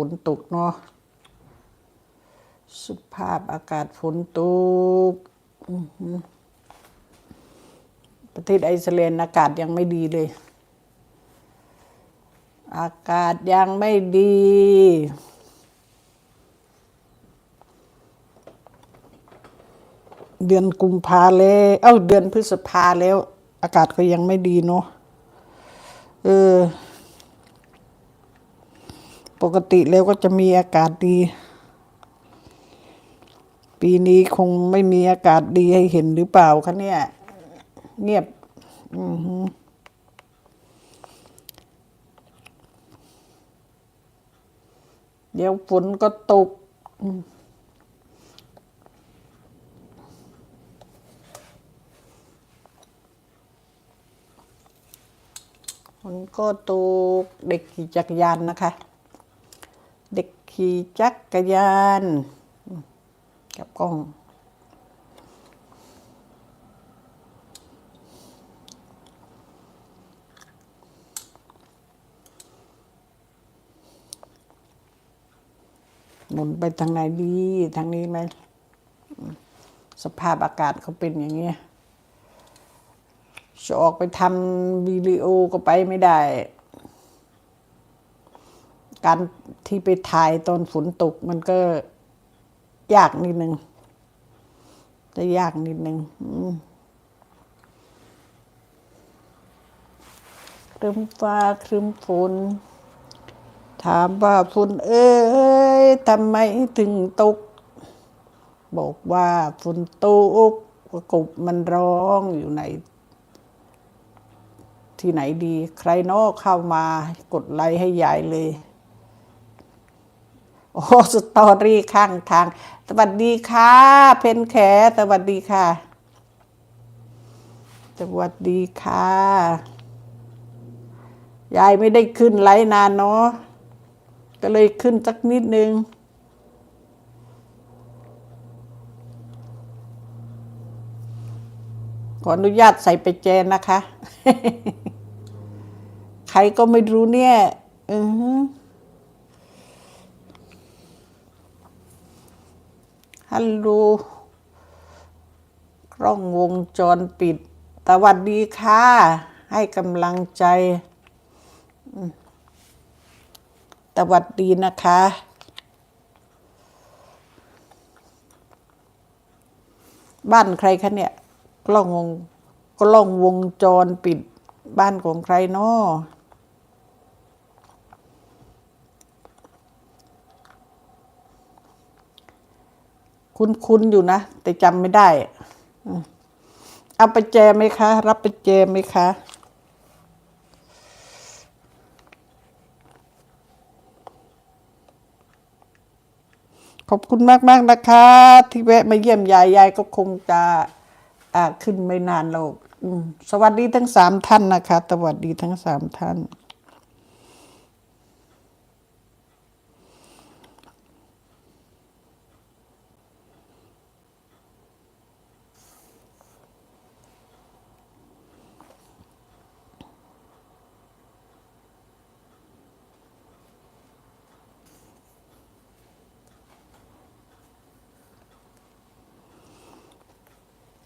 ฝนตกเนาะสุภาพอากาศฝนตก ประเทศไอซ์แลนด์อากาศยังไม่ดีเลย อากาศยังไม่ดี เดือนกุมภาแล้ว เอ้า เดือนพฤษภาแล้ว อากาศก็ยังไม่ดีเนาะ เออ ปกติแล้วก็จะมีอากาศดี ปีนี้คงไม่มีอากาศดีให้เห็นหรือเปล่าคะเนี่ย เงียบ อือหือเดี๋ยวฝนก็ตก ฝนก็ตกเด็กขี่จักรยานนะคะ ขี่จักรยาน กับกล้อง หมุนไปทางไหนดี ทางนี้ไหมอืมสภาพอากาศเขาเป็นอย่างเงี้ยจะออกไปทำวิดีโอก็ไปไม่ได้ การที่ไปถ่ายตอนฝนตกมันก็ยากนิดนึงจะยากนิดนึงครึมฟ้าครึมฝนถามว่าฝนเอ้ยทำไมถึงตก บอกว่าฝนตกกบมันร้องอยู่ในที่ไหนดี ใครนอกเข้ามากดไลค์ให้ยายเลย โอ้สตอรี่ข้างทาง สวัสดีค่ะ เพนแขสวัสดีค่ะ สวัสดีค่ะ ยายไม่ได้ขึ้นไลนานเนาะ ก็เลยขึ้นสักนิดนึงขออนุญาตใส่ไปแจนนะคะ ใครก็ไม่รู้เนี่ย อือ ฮัลโหลกล้องวงจรปิดสวัสดีค่ะ ให้กำลังใจอืมสวัสดีนะคะ บ้านใครคะเนี่ย กล้องวงกล้องวงจรปิดบ้านของใครเนาะ คุ้นๆอยู่นะ แต่จำไม่ได้อเอาไปแจไหมคะ รับไปแจไหมคะขอบคุณมากมากๆนะคะ ที่แวะมาเยี่ยมยายยายก็คงจะอ่าขึ้นไม่นานหรอกสวัสดีทั้งสามท่านนะคะ สวัสดีทั้งสามท่าน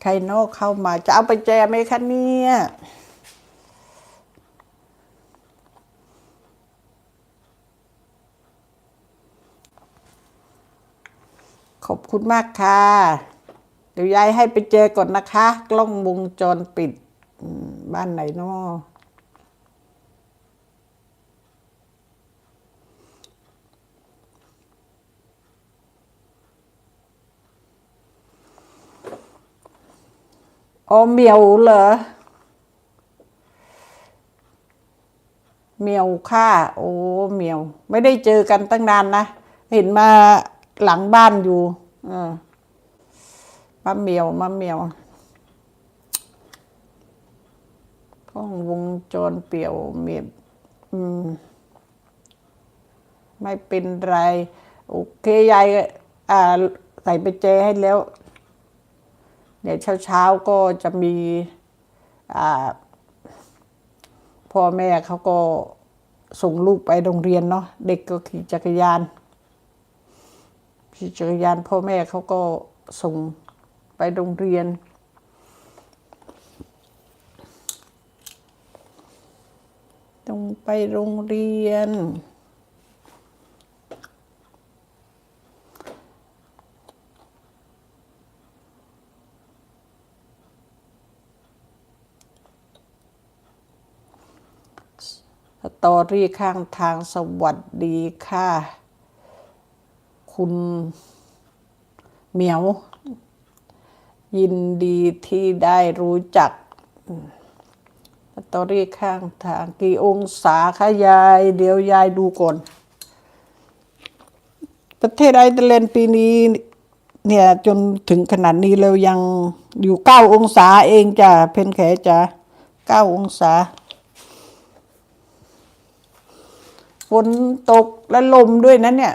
ใครนอกเข้ามาจะเอาไปแจไหมคะเนี่ยขอบคุณมากค่ะ เดี๋ยวยายให้ไปเจอก่อนนะคะ กล้องวงจรปิด บ้านไหนนาะ อ๋อเหมียวเหรอเมียวค่ะโอ้เมียว ไม่ได้เจอกันตั้งนานนะ เห็นมาหลังบ้านอยู่อมาเมียวมาเมียวกล้องวงจรเปี่ยวเมียบอืมไม่เป็นไร โอเคยายอ่าใส่ไปเจให้แล้ว เดี๋ยวเช้าๆก็จะมีพ่อแม่เขาก็ส่งลูกไปโรงเรียนเนาะเด็กก็ขี่จักรยานขี่จักรยานพ่อแม่เขาก็ส่งไปโรงเรียน ต้องไปโรงเรียน ส ตอรี่ข้างทางสวัสดีค่ะ คุณเหมียว ยินดีที่ได้รู้จักสตอรี่ข้างทางกี่องศาคะยาย เดี๋ยวยายดูก่อน ประเทศไอร์แลนด์ปีนี้ เนี่ยจนถึงขนาดนี้แล้วยังอยู่เก้าองศาเองจ้ะเพนแขจ้ะเก้าองศา ฝนตกและลมด้วยนะเนี่ย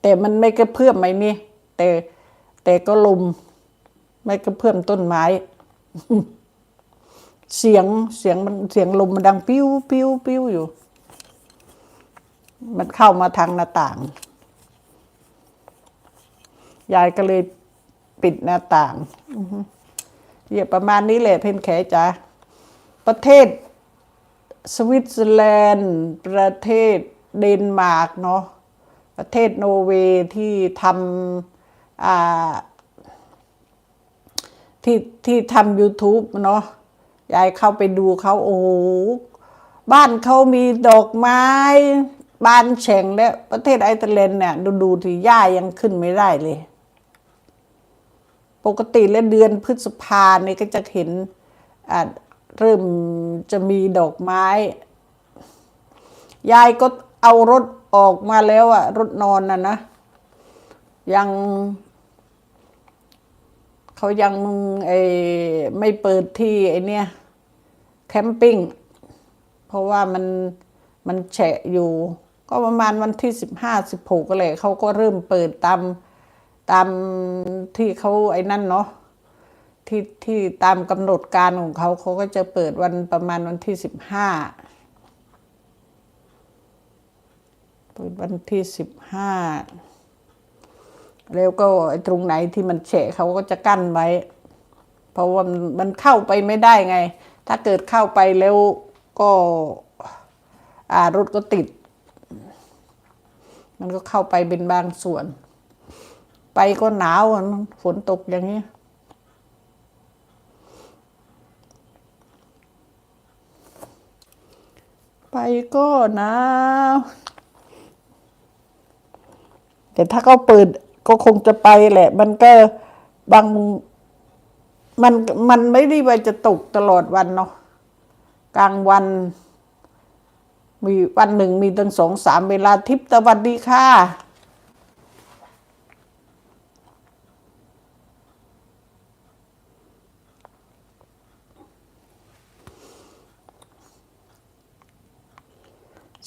แต่มันไม่กระเพื่อมไม่มีแต่แต่ก็ลม ไม่กระเพื่อมต้นไม้ เสียงเสียงมันเสียงลมมันดังปิ้วปิ้วปิ้วอยู่ มันเข้ามาทางหน้าต่าง ยายก็เลยปิดหน้าต่างอย่าประมาณนี้แหละเพนแขจ๋าประเทศ สวิตเซอร์แลนด์ ประเทศเดนมาร์กเนาะประเทศโนเวย์ที่ทำที่ที่ทำ YouTube เนาะยายเข้าไปดูเขาโอ้บ้านเขามีดอกไม้ บ้านแฉ่งแล้วประเทศไอร์แลนด์เนี่ยดูดูที่หญ้ายังขึ้นไม่ได้เลย ปกติแล้วเดือนพฤษภาเนี่ยก็จะเห็นอ่า เริ่มจะมีดอกไม้ ยายก็เอารถออกมาแล้วอะรถนอนน่ะนะ ยัง เขายังไอไม่เปิดที่ไอเนี้ยแคมปิ้งเพราะว่ามันมันแฉะอยู่ ก็ประมาณวันที่สิบห้าสิบหกก็เลยเขาก็เริ่มเปิดตามตามที่เขาไอ้นั่นเนาะ ที่ที่ตามกำหนดการของเขาเขาก็จะเปิดวันประมาณวันที่สิบห้าเปิดวันที่สิบห้าแล้วก็ตรงไหนที่มันแฉะเขาก็จะกั้นไว้ เพราะว่ามันเข้าไปไม่ได้ไง ถ้าเกิดเข้าไปแล้วก็อารถก็ติด มันก็เข้าไปเป็นบางส่วน ไปก็หนาวอะฝนตกอย่างนี้ ไปก็หนาวแต่ถ้าเขาเปิดก็คงจะไปแหละ มันก็บางมันมันไม่ได้ไปจะตกตลอดวันเนาะกลางวัน มีวันหนึ่งมีตั้งสองสามเวลาทิพย์สวัสดีค่ะ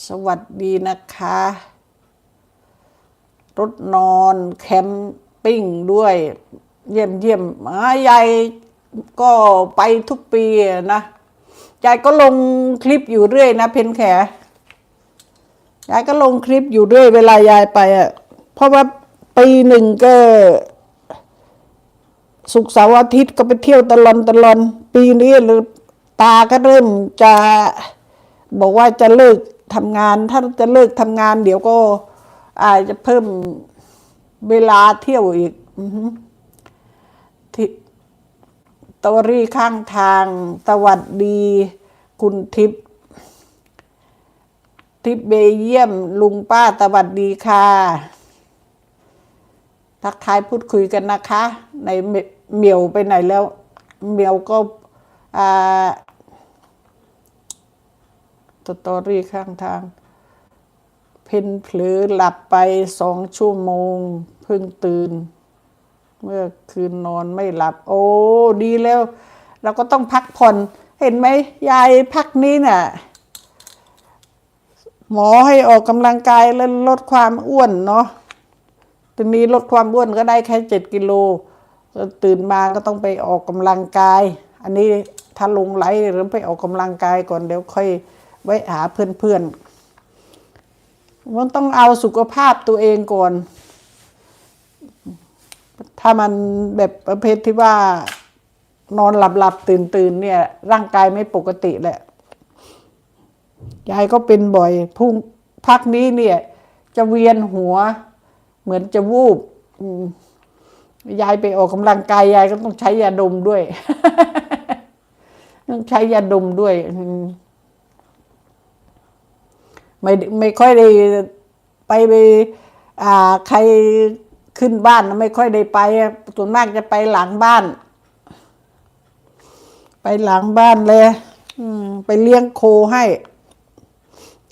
สวัสดีนะคะ รถนอนแคมปิ้งด้วย เยี่ยมเยี่ยมมายายก็ไปทุกปีนะยายก็ลงคลิปอยู่เรื่อยนะเพนแขยายก็ลงคลิปอยู่เรื่อยเวลายายไปอะเพราะว่าปีหนึ่งก็สุกร์เสาร์อาทิตย์ก็ไปเที่ยวตลอนตลอน ปีนี้หรือตาก็เริ่มจะบอกว่าจะเลิก ทำงานถ้าจะเลิกทำงานเดี๋ยวก็อาจจะเพิ่มเวลาเที่ยวอีกอที่ตอรี่ข้างทาง สวัสดี คุณทิพย์ทิพย์เบเยี่ยม ลุงป้าสวัสดีค่ะ ทักทายพูดคุยกันนะคะ ในเหมียวไปไหนแล้ว เหมียวก็อ่า สตอรี่ข้างทาง เพนเผลอหลับไปสองชั่วโมงเพิ่งตื่น เมื่อคืนนอนไม่หลับ โอ้ดีแล้ว เราก็ต้องพักผ่อนเห็นไหมยายพักนี้น่ะ หมอให้ออกกำลังกายแล้วลดความอ้วนเนาะทีนี้ลดความอ้วนก็ได้แค่เจ็ดกิโลตื่นมาก็ต้องไปออกกำลังกาย อันนี้ถ้าลงไหลหรือไปออกกำลังกายก่อนเดี๋ยวค่อย ไว้หาเพื่อนๆมันต้องเอาสุขภาพตัวเองก่อน ถ้ามันแบบประเภทที่ว่านอนหลับหลับตื่นตื่นๆเนี่ย ร่างกายไม่ปกติแหละ ยายก็เป็นบ่อยพุ่งพักนี้เนี่ย จะเวียนหัว เหมือนจะวูบยายไปออกกำลังกายยายก็ต้องใช้ยาดมด้วย ต้องใช้ยาดมด้วยอื ไม่ไม่ค่อยได้ไปไปอ่าใครขึ้นบ้านไม่ค่อยได้ไปส่วนมากจะไปหลังบ้าน ไปหลังบ้านเลยไปเลี้ยงโคให้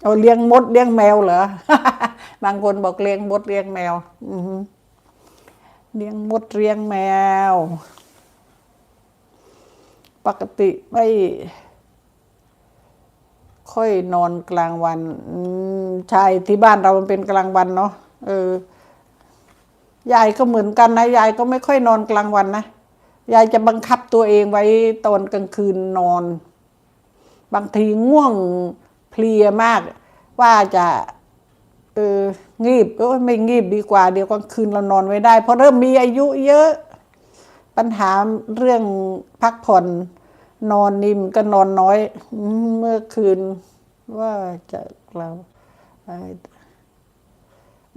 เอาเลี้ยงมดเลี้ยงแมวเหรอ บางคนบอกเลี้ยงมดเลี้ยงแมวเลี้ยงมดเลี้ยงแมว ปกติไม่ ค่อยนอนกลางวันใช่ที่บ้านเรามันเป็นกลางวันเนาะเออยายก็เหมือนกันนะยายก็ไม่ค่อยนอนกลางวันนะยายจะบังคับตัวเองไว้ตอนกลางคืนนอน บางทีง่วงเพลียมาก ว่าจะเอองีบเออไม่งีบดีกว่า เดี๋ยวกลางคืนเรานอนไม่ได้เพราะเริ่มมีอายุเยอะ ปัญหาเรื่องพักผ่อน นอนนิ่มก็นอนน้อย เมื่อคืนว่าจะเรา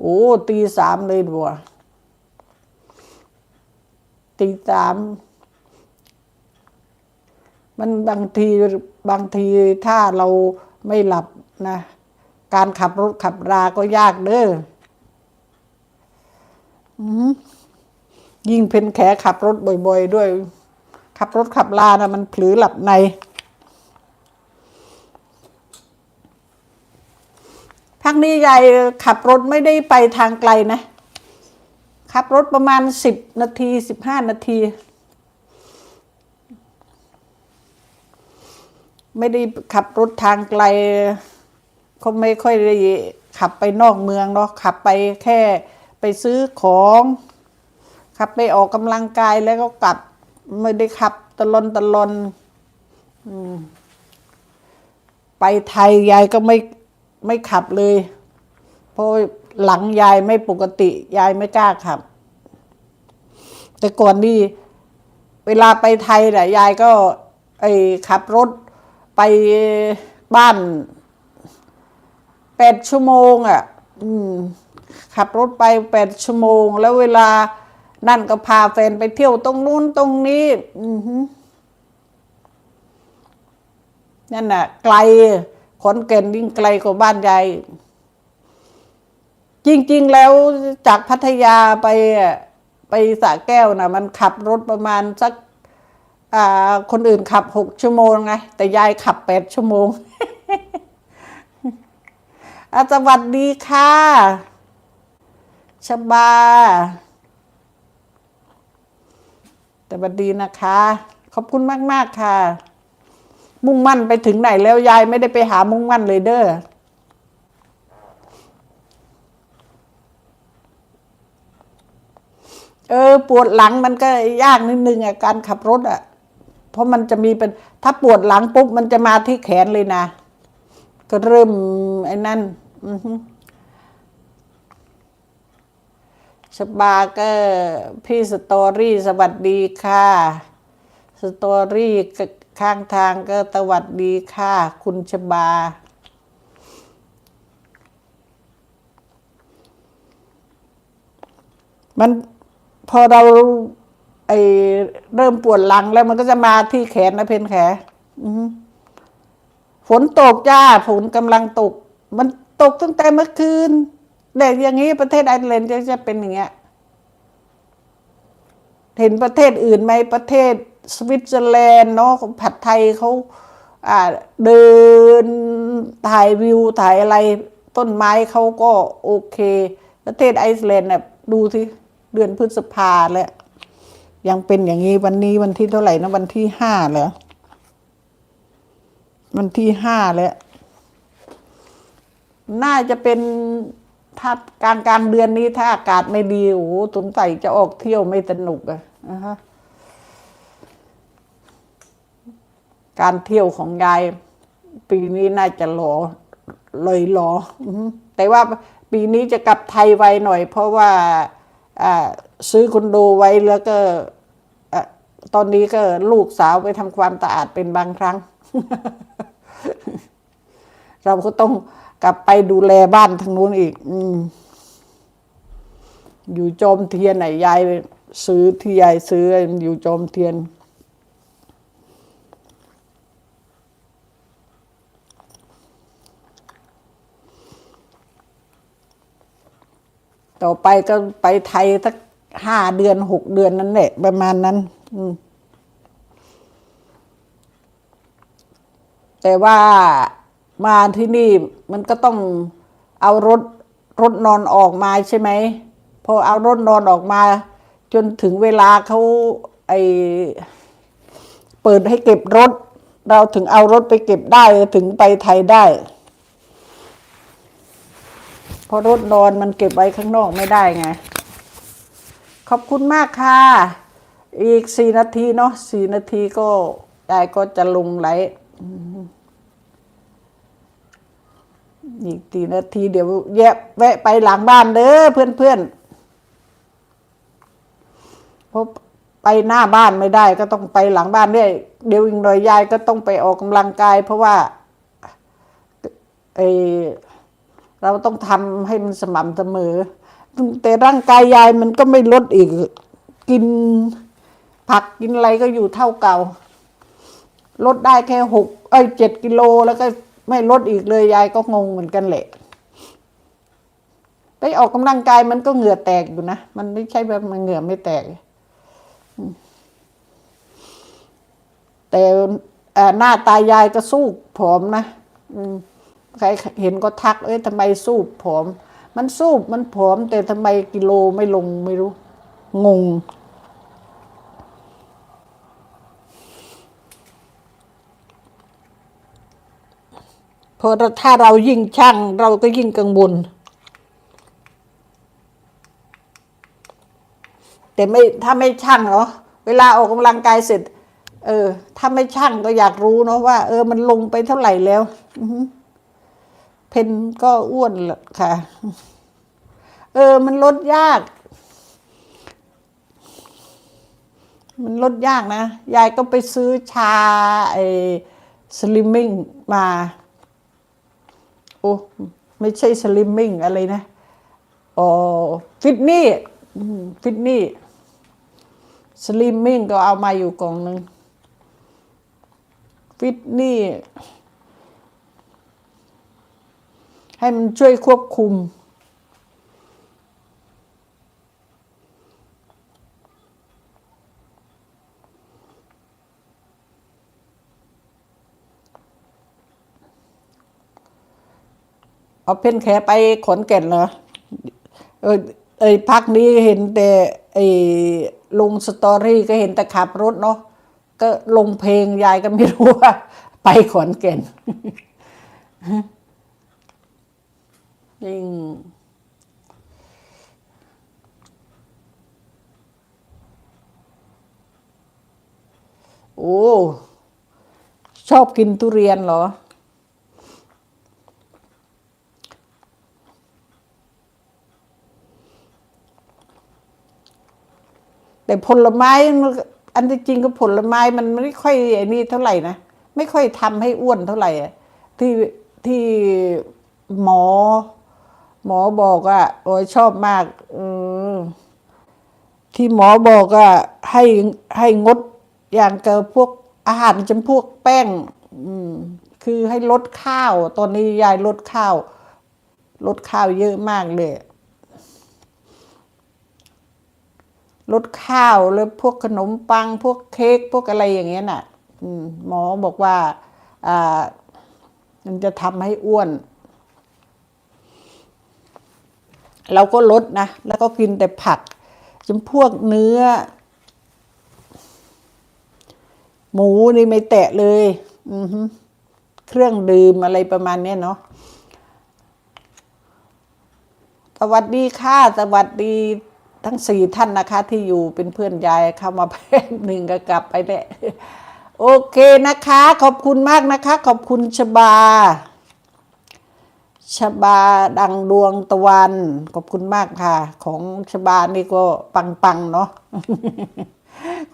โอ้ตีสามเลยบัวตีสามมันบางทีบางทีถ้าเราไม่หลับนะ การขับรถขับราก็ยากเด้ออืมยิ่งเป็นแขขับรถบ่อย ๆ ด้วย ขับรถขับลานะมันผลือหลับใน พักนี้ยายขับรถไม่ได้ไปทางไกลนะ ขับรถประมาณสิบนาทีสิบห้านาที ไม่ได้ขับรถทางไกลเขาไม่ค่อยได้ขับไปนอกเมืองเนาะขับไปแค่ไปซื้อของ ขับไปออกกำลังกายแล้วก็กลับ ไม่ได้ขับตะลอนตะลอนไปไทยยายก็ไม่ไม่ขับเลย เพราะหลังยายไม่ปกติ ยายไม่กล้าขับ แต่ก่อนนี่เวลาไปไทยน่ะยายก็ ไอขับรถไปบ้านแปดชั่วโมงอะขับรถไปแปดชั่วโมง แล้วเวลา นั่นก็พาแฟนไปเที่ยวตรงนู้นตรงนี้อืนั่นน่ะ ไกลขอนแก่นยิ่งไกลกว่าบ้านยายจริง ๆ แล้วจากพัทยาไปไปสระแก้วนะมันขับรถประมาณสักคนอื่นขับหกชั่วโมงไง แต่ยายขับแปดชั่วโมงอาสวัสดีค่ะชบา แต่บัดดีนะคะ ขอบคุณมากมาก ๆ ค่ะ มุ่งมั่นไปถึงไหนแล้วยายไม่ได้ไปหามุ่งมั่นเลยเด้อเออปวดหลังมันก็ยากนิดนึงอะการขับรถอะ เพราะมันจะมีเป็นถ้าปวดหลังปุ๊บมันจะมาที่แขนเลยนะ ก็เริ่มไอ้นั่น อือ ฮึชบาก็พี่สตอรี่สวัสดีค่ะ สตอรี่ข้างทางก็สวัสดีค่ะ คุณชบา มันพอเราไอเริ่มปวดหลังแล้วมันก็จะมาที่แขนนะเพนแขอือฮึฝนตกจ้าฝนกำลังตก มันตกตั้งแต่เมื่อคืน แต่อย่างนี้ประเทศไอร์แลนด์จะจะเป็นอย่างเงี้ยเห็นประเทศอื่นไหมประเทศสวิตเซอร์แลนด์เนาะผัดไทยเขาอ่าเดินถ่ายวิวถ่ายอะไรต้นไม้เขาก็โอเค ประเทศไอซ์แลนด์เนี่ยดูสิเดือนพฤษภาแล้วยังเป็นอย่างนี้วันนี้วันที่เท่าไหร่นะวันที่ห้าเหรอวันที่ห้าแล้ว น่าจะเป็น ถ้ากลางกลางเดือนนี้ถ้าอากาศไม่ดีโอ้สงสัยจะออกเที่ยวไม่สนุกอะนะฮะการเที่ยวของยายปีนี้น่าจะรอเลยรออือแต่ว่าปีนี้จะกลับไทยไวหน่อย เพราะว่าซื้อคอนโดไว้แล้วก็ตอนนี้ก็ลูกสาวไปทำความสะอาดเป็นบางครั้ง เราก็ต้อง กลับไปดูแลบ้านทางนู้นอีก อืม อยู่จอมเทียนไหนยายซื้อที่ยายซื้ออยู่จอมเทียนต่อไปก็ไปไทยสักห้าเดือนหกเดือนนั่นแหละ ประมาณนั้น แต่ว่า มาที่นี่มันก็ต้องเอารถรถนอนออกมาใช่ไหมพอเอารถนอนออกมา จนถึงเวลาเขาไอเปิดให้เก็บรถ เราถึงเอารถไปเก็บได้ถึงไปไทยได้เพราะรถนอนมันเก็บไว้ข้างนอกไม่ได้ไง ขอบคุณมากค่ะ อีกสี่นาทีเนาะสี่นาทีก็ยายก็จะลงไลฟ์ อีกสี่นาทีเดี๋ยวแยะแวะไปหลังบ้านเด้อเพื่อนเพื่อนเพราะไปหน้าบ้านไม่ได้ ก็ต้องไปหลังบ้านด้วยเดี๋ยวอีกหน่อยยายก็ต้องไปออกกำลังกาย เพราะว่าไอเราต้องทำให้มันสม่ำเสมอ แต่ร่างกายยายมันก็ไม่ลดอีก กินผักกินอะไรก็อยู่เท่าเก่า ลดได้แค่หกเอ้ยเจ็ดกิโลแล้วก็ ไม่ลดอีกเลยยายก็งงเหมือนกันแหละ ไปออกกำลังกายมันก็เหงื่อแตกอยู่นะ มันไม่ใช่แบบมันเหงื่อไม่แตก แต่อ่อหน้าตายายก็สู้ผอมนะอใครเห็นก็ทัก เอ้ยทำไมสูบผอม มันสูบมันผอม แต่ทำไมกิโลไม่ลงไม่รู้ งง ราะถ้าเรายิ่งช่างเราก็ยิ่งกังวลแต่ไม่ถ้าไม่ช่างเนาะเวลาออกกำลังกายเสร็จ เออ ถ้าไม่ช่างก็อยากรู้เนาะว่า เออ มันลงไปเท่าไหร่แล้วเพนก็อ้วนละค่ะ เออ มันลดยาก มันลดยากนะ ยายก็ไปซื้อชาไอ้สลิมมิ่งมา อ้ไม่ใช่สลิมมิ่งอะไรนะอ๋อฟิตนี่ฟิตนี่สลิมมิ่งก็เอามาอยู่กล่องหนึ่งฟิตนี่ให้มันช่วยควบคุม เอาเพนแขไปขนแก่นเหรอเออเอยพักนี้เห็นแต่ไอ้ลงสตอรี่ก็เห็นแต่ขับรถเนาะก็ลงเพลงยายก็ไม่รู้ว่า ไปขอนแก่นจริงโอ้ ชอบกินทุเรียนเหรอ แต่ผลไม้อันที่จริงก็ผลไม้มันไม่ค่อยไอ้นี่เท่าไหร่นะไม่ค่อยทำให้อ้วนเท่าไหร่อะที่ที่หมอ หมอบอกว่าโอ้ยชอบมากเออที่หมอบอกว่าให้ให้งดอย่างเกิพวกอาหารจำพวกแป้ง อืม คือให้ลดข้าว ตอนนี้ยายลดข้าว ลดข้าวเยอะมากเลย ลดข้าวแล้วพวกขนมปัง พวกเค้กพวกอะไรอย่างเงี้ยน่ะหมอบอกว่ามันจะทำให้อ้วน เราก็ลดนะ แล้วก็กินแต่ผักจำพวกเนื้อ หมูนี่ไม่แตะเลยเครื่องดื่มอะไรประมาณเนี้ยเนาะสวัสดีค่ะ สวัสดี ทั้งสี่ท่านนะคะ ที่อยู่เป็นเพื่อนยายเข้ามาแป๊บหนึ่งก็กลับไปแหละโอเคนะคะ ขอบคุณมากนะคะ ขอบคุณชบาชบาดังดวงตะวัน ขอบคุณมากค่ะ ของชบานี่ก็ปังๆเนาะ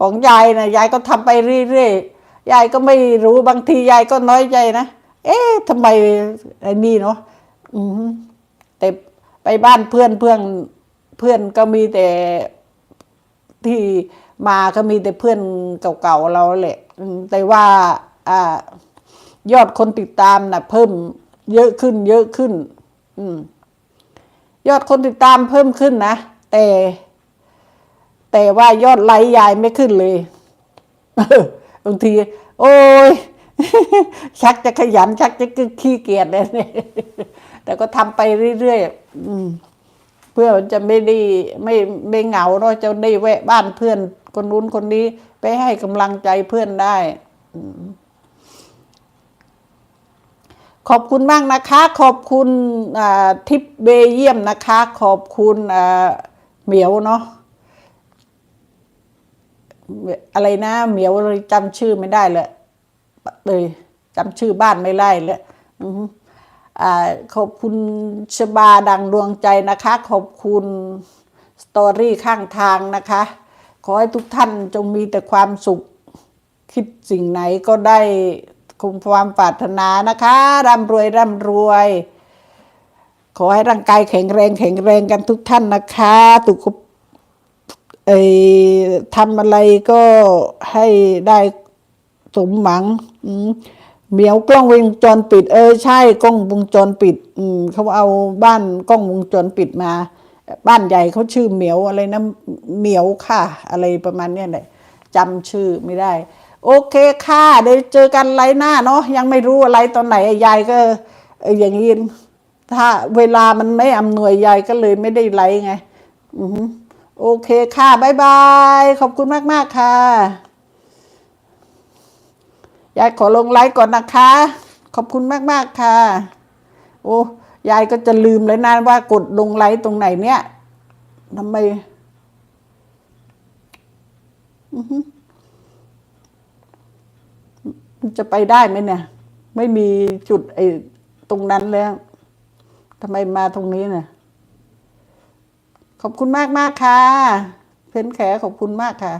ของยายนะยายก็ทำไปเรื่อยๆยายก็ไม่รู้บางทียายก็น้อยใจนะเอ๊ะทำไมไอ้นี่เนาะแต่ไปบ้านเพื่อนเพื่อน พื่อนก็มีแต่ที่มาก็มีแต่เพื่อนเก่าๆเราแหละแต่ว่าอ่ายอดคนติดตามนะเพิ่มเยอะขึ้น เยอะขึ้น อืม ยอดคนติดตามเพิ่มขึ้นนะแต่ แต่ว่ายอดไลค์ยายไม่ขึ้นเลยบางที โอ้ยชักจะขยัน ชักจะขี้เกียจเลยแต่ก็ทำไปเรื่อยๆอืม เพื่อจะไม่ได้ไม่ไม่เหงาเนาะจะได้แวะบ้านเพื่อนคนนู้นคนนี้ไปให้กำลังใจเพื่อนได้ขอบคุณมากนะคะ ขอบคุณทิปเบเยียมนะคะ ขอบคุณเหมียวเนาะอะไรนะเหมียวเลยจำชื่อไม่ได้เลยเลยจำชื่อบ้านไม่ได้เลยอื ขอบคุณชบาดังดวงใจนะคะ ขอบคุณสตอรี่ข้างทางนะคะ ขอให้ทุกท่านจงมีแต่ความสุข คิดสิ่งไหนก็ได้คงความปรารถนานะคะร่ำรวยร่ำรวย ขอให้ร่างกายแข็งแรงแข็งแรงกันทุกท่านนะคะตุกเอ่อทำอะไรก็ให้ได้สมหวังอืม เหมียวกล้องวงจรปิด เออใช่กล้องวงจรปิด อืมเขาเอาบ้านกล้องวงจรปิดมา บ้านใหญ่เขาชื่อเหมียวอะไรนะเหมียวค่ะ อะไรประมาณเนี้ยแหละจำชื่อไม่ได้ โอเคค่ะเดี๋ยวเจอกันไลฟ์หน้าเนาะยังไม่รู้อะไรตอนไหนยายก็อย่างนี้ถ้าเวลามันไม่อำนวยยายก็เลยไม่ได้ไลฟ์ไง อือโอเคค่ะ บ๊ายบาย ขอบคุณมากมากๆค่ะ ยายขอลงไลฟ์ก่อนนะคะ ขอบคุณมากมากๆค่ะ โอ้ยายก็จะลืมเลยนะว่ากดลงไลฟ์ตรงไหนเนี่ยทำไมมันจะไปได้ไหมเนี่ย ไม่มีจุดไอ้ตรงนั้นแล้วทำไมมาตรงนี้เนี่ยขอบคุณมากมากค่ะ เพนแขขอบคุณมากค่ะ